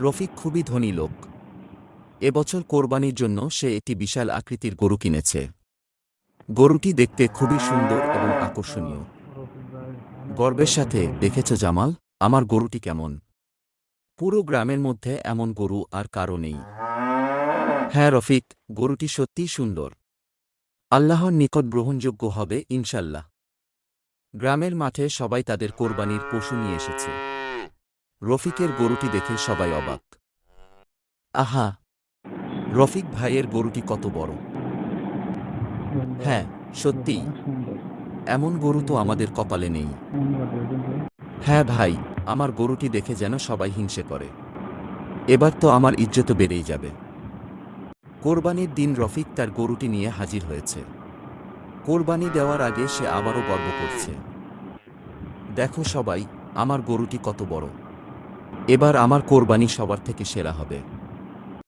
রফিক খুবই ধনী লোক। এবছর কোরবানির জন্য সে একটি বিশাল আকৃতির গরু কিনেছে। গরুটি দেখতে খুবই সুন্দর এবং আকর্ষণীয়। গর্বের সাথে, দেখেছ জামাল, আমার গরুটি কেমন? পুরো গ্রামের মধ্যে এমন গরু আর কারও নেই। হ্যাঁ রফিক, গরুটি সত্যিই সুন্দর। আল্লাহর নিকট গ্রহণযোগ্য হবে ইনশাল্লাহ। গ্রামের মাঠে সবাই তাদের কোরবানির পশু নিয়ে এসেছে। রফিকের গরুটি দেখে সবাই অবাক। আহা! রফিক ভাইয়ের গরুটি কত বড়। হ্যাঁ সত্যিই এমন গরু তো আমাদের কপালে নেই। হ্যাঁ ভাই, আমার গরুটি দেখে যেন সবাই হিংসে করে। এবার তো আমার ইজ্জত বেড়েই যাবে। কোরবানির দিন রফিক তার গরুটি নিয়ে হাজির হয়েছে। কোরবানি দেওয়ার আগে সে আবারও গর্ব করছে। দেখো সবাই, আমার গরুটি কত বড়। এবার আমার কোরবানি সবার থেকে সেরা হবে।